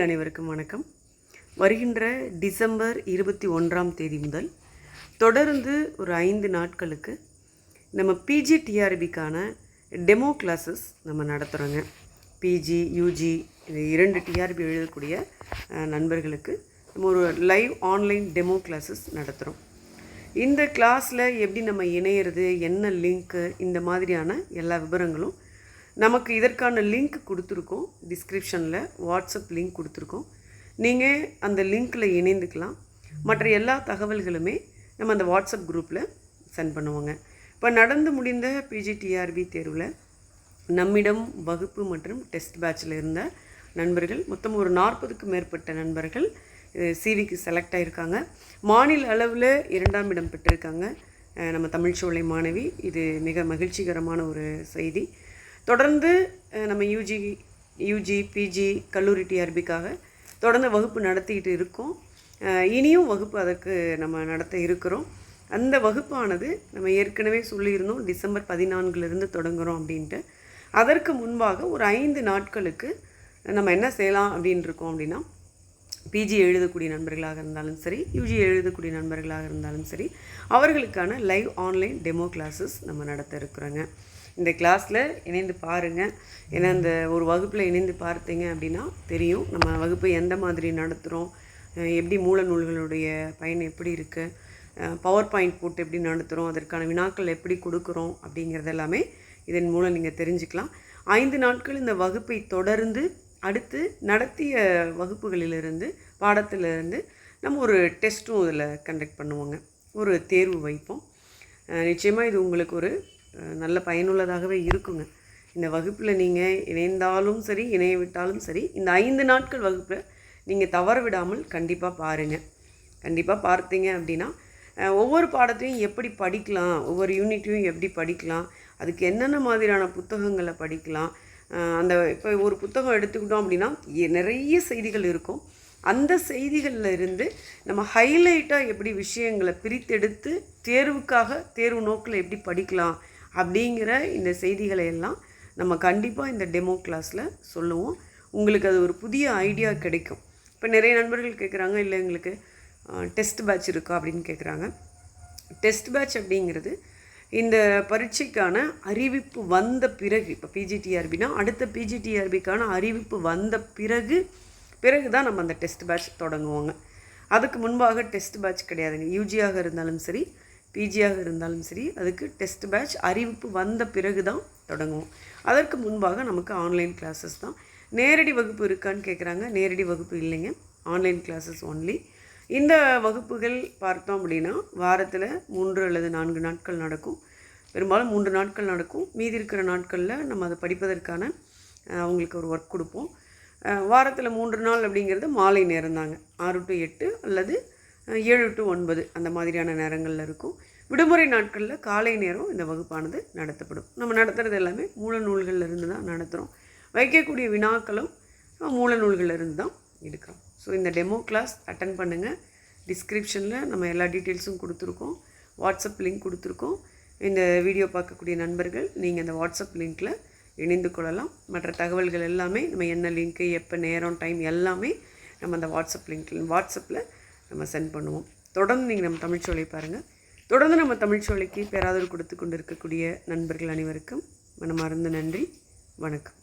அனைவருக்கும் வணக்கம். வருகின்ற டிசம்பர் இருபத்தி ஒன்றாம் தேதி முதல் தொடர்ந்து ஒரு ஐந்து நாட்களுக்கு நம்ம பிஜி டிஆர்பிக்கான டெமோ கிளாஸஸ் நம்ம நடத்துகிறோங்க பிஜி யூஜி இது இரண்டு டிஆர்பி எழுதக்கூடிய நண்பர்களுக்கு நம்ம ஒரு லைவ் ஆன்லைன் டெமோ கிளாஸஸ் நடத்துகிறோம் இந்த கிளாஸில் எப்படி நம்ம இணையிறது என்ன லிங்க்கு இந்த மாதிரியான எல்லா விவரங்களும் நமக்கு இதற்கான லிங்க் கொடுத்துருக்கோம் டிஸ்கிரிப்ஷனில் வாட்ஸ்அப் லிங்க் கொடுத்துருக்கோம். நீங்கள் அந்த லிங்க்கில் இணைந்துக்கலாம். மற்ற எல்லா தகவல்களுமே நம்ம அந்த வாட்ஸ்அப் குரூப்பில் சென்ட் பண்ணுவோங்க. இப்போ நடந்து முடிந்த பிஜிடிஆர்பி தேர்வில் நம்மிடம் வகுப்பு மற்றும் டெஸ்ட் பேட்சில் இருந்த நண்பர்கள் மொத்தம் ஒரு நாற்பதுக்கும் மேற்பட்ட நண்பர்கள் சிவிக்கு செலக்ட் ஆகியிருக்காங்க மாநில அளவில் இரண்டாம் இடம் பெற்றிருக்காங்க. நம்ம தமிழ்ச்சோலை மாணவி. இது மிக மகிழ்ச்சிகரமான ஒரு செய்தி. தொடர்ந்து நம்ம யூஜி யூஜி பிஜி கல்லூரி டிஆர்பிக்காக தொடர்ந்து வகுப்பு நடத்திக்கிட்டு இருக்கோம். இனியும் வகுப்பு அதற்கு நம்ம நடத்த இருக்கிறோம். அந்த வகுப்பானது நம்ம ஏற்கனவே சொல்லியிருந்தோம் டிசம்பர் பதினான்குலேருந்து தொடங்குகிறோம் அப்படின்ட்டு. அதற்கு முன்பாக ஒரு ஐந்து நாட்களுக்கு நம்ம என்ன செய்யலாம் அப்படின்னு இருக்கோம் அப்படின்னா பிஜி எழுதக்கூடிய நண்பர்களாக இருந்தாலும் சரி யூஜி எழுதக்கூடிய நண்பர்களாக இருந்தாலும் சரி அவர்களுக்கான லைவ் ஆன்லைன் டெமோ கிளாஸஸ் நம்ம நடத்த இருக்கிறோங்க. இந்த கிளாஸில் இணைந்து பாருங்கள் ஏன்னா இந்த ஒரு வகுப்பில் இணைந்து பார்த்தீங்க அப்படின்னா தெரியும். நம்ம வகுப்பை எந்த மாதிரி நடத்துகிறோம் எப்படி மூல நூல்களுடைய பயன் எப்படி இருக்குது பவர் பாயிண்ட் போட்டு எப்படி நடத்துகிறோம் அதற்கான வினாக்கள் எப்படி கொடுக்குறோம்? அப்படிங்கிறது எல்லாமே இதன் மூலம் நீங்கள் தெரிஞ்சுக்கலாம். ஐந்து நாட்கள் இந்த வகுப்பை தொடர்ந்து அடுத்து நடத்திய வகுப்புகளிலிருந்து பாடத்திலிருந்து நம்ம ஒரு டெஸ்ட்டும் இதில் கண்டக்ட் பண்ணுவோங்க. ஒரு தேர்வு வைப்போம். நிச்சயமாக இது உங்களுக்கு ஒரு நல்ல பயனுள்ளதாகவே இருக்குங்க. இந்த வகுப்பில் நீங்கள் இணைந்தாலும் சரி இணைய விட்டாலும் சரி இந்த ஐந்து நாட்கள் வகுப்பை நீங்கள் தவற விடாமல் கண்டிப்பாக பாருங்கள் கண்டிப்பாக பார்த்தீங்க அப்படின்னா ஒவ்வொரு பாடத்தையும் எப்படி படிக்கலாம் ஒவ்வொரு யூனிட்டையும் எப்படி படிக்கலாம் அதுக்கு என்னென்ன மாதிரியான புத்தகங்களை படிக்கலாம் அந்த இப்போ ஒரு புத்தகம் எடுத்துக்கிட்டோம் அப்படின்னா நிறைய செய்திகள் இருக்கும். அந்த செய்திகளில் இருந்து நம்ம ஹைலைட்டாக எப்படி விஷயங்களை பிரித்தெடுத்து தேர்வுக்காக தேர்வு நோக்கில் எப்படி படிக்கலாம் அப்படிங்கிற இந்த செய்திகளை எல்லாம் நம்ம கண்டிப்பாக இந்த டெமோ கிளாஸில் சொல்லுவோம். உங்களுக்கு அது ஒரு புதிய ஐடியா கிடைக்கும். இப்போ நிறைய நண்பர்கள் கேட்குறாங்க இல்லை எங்களுக்கு டெஸ்ட் பேட்ச் இருக்கா? அப்படின்னு கேட்குறாங்க டெஸ்ட் பேட்ச் அப்படிங்கிறது இந்த பரீட்சைக்கான அறிவிப்பு வந்த பிறகு இப்போ பிஜிடிஆர்பினா அடுத்த பிஜிடிஆர்பிக்கான அறிவிப்பு வந்த பிறகு பிறகு தான் நம்ம அந்த டெஸ்ட் பேட்ச் தொடங்குவோங்க. அதுக்கு முன்பாக டெஸ்ட் பேட்ச் கிடையாதுங்க. யூஜியாக இருந்தாலும் சரி பிஜியாக இருந்தாலும் சரி அதுக்கு டெஸ்ட் பேட்ச் அறிவிப்பு வந்த பிறகு தான் தொடங்குவோம். அதற்கு முன்பாக நமக்கு ஆன்லைன் கிளாஸஸ் தான். நேரடி வகுப்பு இருக்கான்னு கேட்குறாங்க நேரடி வகுப்பு இல்லைங்க. ஆன்லைன் கிளாஸஸ் ஒன்லி இந்த வகுப்புகள் பார்த்தோம் அப்படின்னா வாரத்தில் மூன்று அல்லது நான்கு நாட்கள் நடக்கும். பெரும்பாலும் மூன்று நாட்கள் நடக்கும். மீதி இருக்கிற நாட்களில் நம்ம அதை படிப்பதற்கான அவங்களுக்கு ஒரு ஒர்க் கொடுப்போம். வாரத்தில் மூன்று நாள் அப்படிங்கிறது மாலை நேரம் தாங்க ஆறு டு எட்டு அல்லது ஏழு டு ஒன்பது அந்த மாதிரியான நேரங்களில் இருக்கும். விடுமுறை நாட்களில் காலை நேரம் இந்த வகுப்பானது நடத்தப்படும். நம்ம நடத்துகிறது எல்லாமே மூல நூல்கள்ல இருந்து தான் நடத்துகிறோம் வைக்கக்கூடிய வினாக்களும் மூல நூல்கள்ல இருந்து தான் எடுக்கிறோம். ஸோ இந்த டெமோ கிளாஸ் அட்டன் பண்ணுங்கள் டிஸ்கிரிப்ஷனில் நம்ம எல்லா டீட்டெயில்ஸும் கொடுத்துருக்கோம். வாட்ஸ்அப் லிங்க் கொடுத்துருக்கோம். இந்த வீடியோ பார்க்கக்கூடிய நண்பர்கள் நீங்கள் அந்த வாட்ஸ்அப் லிங்க்கில் இணைந்து கொள்ளலாம். மற்ற தகவல்கள் எல்லாமே நம்ம என்ன லிங்க்கு எப்போ நேரம் டைம் எல்லாமே நம்ம அந்த வாட்ஸ்அப் லிங்க் வாட்ஸ்அப்பில் நம்ம சென்ட் பண்ணுவோம். தொடர்ந்து நீங்கள் நம்ம தமிழ்ச்சோலை பாருங்கள் தொடர்ந்து நம்ம தமிழ்ச்சோலைக்கு பேராதரவு கொடுத்து கொண்டு இருக்கக்கூடிய நண்பர்கள் அனைவருக்கும் மனமார்ந்த நன்றி. வணக்கம்.